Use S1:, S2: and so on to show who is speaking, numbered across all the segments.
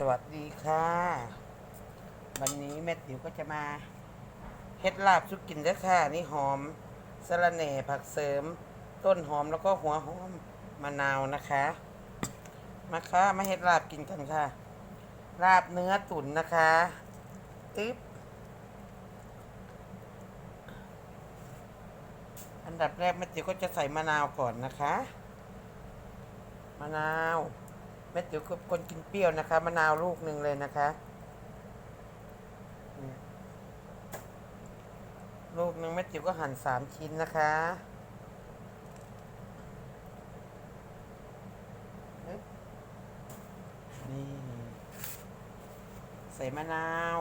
S1: สวัสดีค่ะ วันนี้แม่ติ๋วก็จะมาเฮ็ดลาบสุกกินด้อค่ะ นี่หอมสะระแหน่ผักเสริม ต้นหอมแล้วก็หัวหอมมะนาวนะคะ มาค่ะมาเฮ็ดลาบกินกันค่ะ ลาบเนื้อตุ๋นนะคะอึ๊บอันดับแรกแม่ติ๋วก็จะใส่มะนาวก่อนนะคะ มะนาว ม่ติ๋วคือคนกินเปรี้ยวนะคะมะนาวลูกหนึ่งเลยนะคะลูกหนึ่งแม่ติ๋วก็หั่นสามชิ้นนะคะนี่ใส่มะนาว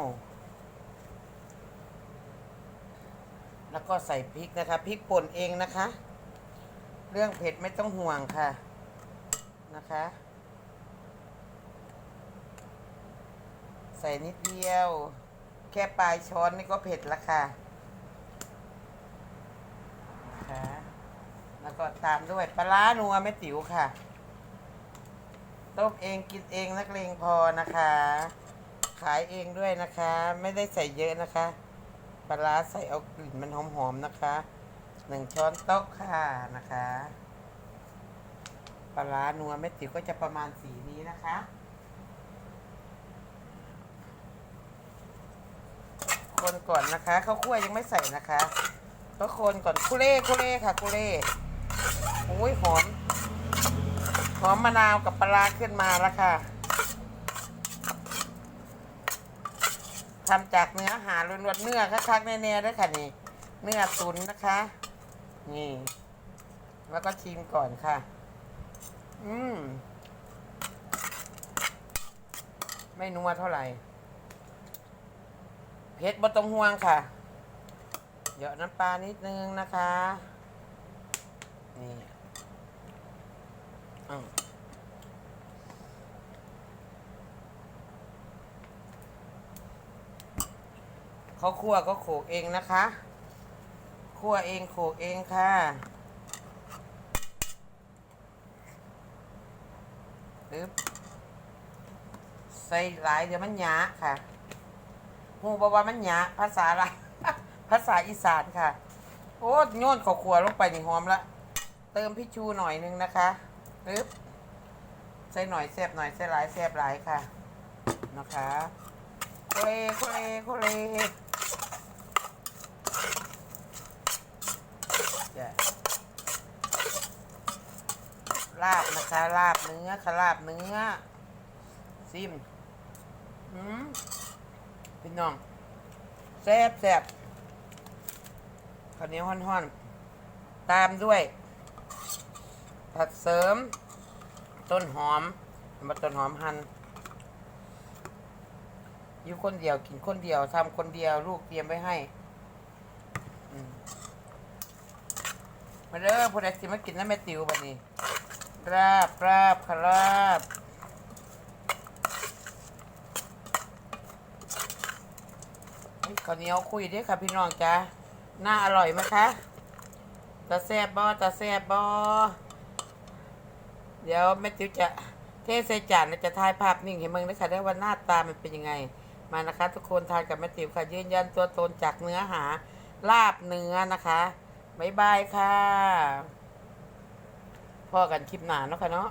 S1: แล้วก็ใส่พริกนะคะพริกป่นเองนะคะ เรื่องเผ็ดไม่ต้องห่วงค่ะนะคะ ส่นิดเดียว แค่ปลายช้อนนี่ก็เผ็ดละค่ะนะคะแล้วก็ตามด้วยปลาร้านัวแม่ติ๋วค่ะ ต้มเองกินเองนักเลงพอนะคะ ขายเองด้วยนะคะ ไม่ได้ใส่เยอะนะคะ ปลาร้าใส่เอากลิ่นมันหอมๆนะคะหนึ่งช้อนโต๊ะค่ะนะคะ ปลาร้านัวเม็ดติ๋วก็จะประมาณสีนี้นะคะ คนก่อนนะคะข้าวคั่วยังไม่ใส่นะคะก็คนก่อนคุเล่คุเล่ค่ะคุเล่โอ้ยหอมหอมมะนาวกับปลาขึ้นมาแล้วค่ะทำจากเนื้อหาล้วนๆเนื้อคักๆแน่ๆด้วยค่ะนี่เนื้อตุนนะคะ นี่ แล้วก็ชิมก่อนค่ะ อืม ไม่นัวเท่าไหร่ เผ็ดบ่ต้องห่วงค่ะเดี๋ยวน้ำปลานิดนึงนะคะ นี่อืมเขาคั่วก็โขกเองนะคะคั่วเองโขกเองค่ะใส่หลายเดี๋ยวมันหยาค่ะ หูบว่ามันหยาภาษาอะภาษาอีสานค่ะ โอ้โยนข้าวขัวลงไปนี่หอมละ เติมพี่ชูหน่อยนึงนะคะปึ๊บใส่หน่อยแซบหน่อยใส่หลายแซบหลายค่ะ นะคะโคเลโคเลโคเลลาบนะคะลาบเนื้อค่ะลาบเนื้อซิมอืม พี่น้องแซ่บแซ่บข้าวเหนียวห่อนๆ ตามด้วย ผักเสริม ต้นหอมมาต้นหอมหัน่นอยู่คนเดียวกินคนเดียวทำคนเดียวลูกเตรียมไว้ให้มาเด้อผู้ใดสิมากินน้ำแม่ติ๋วบัดนี้ราบราบค่ะราบเฮ้ย ข้าวเหนียวคุยด้วยค่ะพี่น้องจ้าน่าอร่อยไหมคะตาแซบบอตาแซบบอเดี๋ยวแม่ติ๋วจะเทใส่จานจะถ่ายภาพนิ่งให้มึงนะคะได้ว่าหน้าตามันเป็นยังไง มานะคะ ทุกคนทานกับแม่ติ๋วค่ะ ยืนยันตัวตนจากเนื้อหา ลาบเนื้อนะคะบ๊ายบายค่ะพ่อกันคลิปหนาเนาะค่ะเนาะ